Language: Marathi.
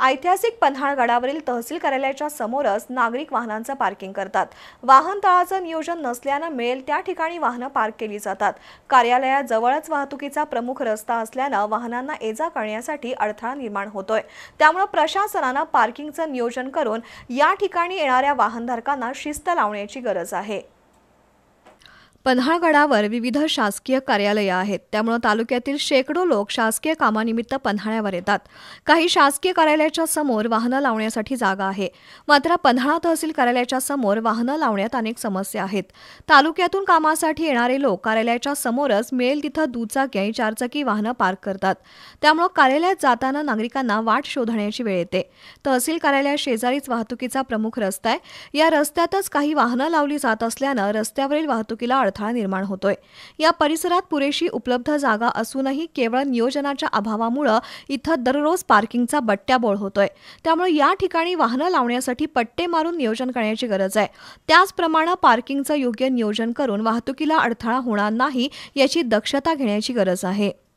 ऐतिहासिक पन्हाळगडावरील तहसील कार्यालयाच्या समोरच नागरिक वाहनांचं पार्किंग करतात. वाहन तळाचं नियोजन नसल्यानं मिळेल त्या ठिकाणी वाहनं पार्क केली जातात. कार्यालयाजवळच वाहतुकीचा प्रमुख रस्ता असल्यानं वाहनांना एजा करण्यासाठी अडथळा निर्माण होतोय. त्यामुळे प्रशासनानं पार्किंगचं नियोजन करून या ठिकाणी येणाऱ्या वाहनधारकांना शिस्त लावण्याची गरज आहे. पन्हाळगडावर विविध शासकीय कार्यालयं आहेत. त्यामुळं तालुक्यातील शेकडो लोक शासकीय कामानिमित्त पन्हाळ्यावर येतात. काही शासकीय कार्यालयाच्या समोर वाहनं लावण्यासाठी जागा आहे. मात्र पन्हाळा तहसील कार्यालयाच्या समोर वाहनं लावण्यात अनेक समस्या आहेत. तालुक्यातून कामासाठी येणारे लोक कार्यालयाच्या समोरच मिळेल तिथं दुचाकी आणि चारचाकी वाहनं पार्क करतात. त्यामुळं कार्यालयात जाताना नागरिकांना वाट शोधण्याची वेळ येते. तहसील कार्यालया शेजारीच वाहतुकीचा प्रमुख रस्ता आहे. या रस्त्यातच काही वाहनं लावली जात असल्यानं रस्त्यावरील वाहतुकीला अडथळा निर्माण होतोय. या परिसरात पुरेशी उपलब्ध जागा असूनही केवळ नियोजनाच्या अभावामुळं इथं दररोज पार्किंगचा बट्ट्याबोळ होतोय. त्यामुळे या ठिकाणी वाहनं लावण्यासाठी पट्टे मारून नियोजन करण्याची गरज आहे. त्याचप्रमाणे पार्किंगचं योग्य नियोजन करून वाहतुकीला अडथळा होणार नाही याची दक्षता घेण्याची गरज आहे.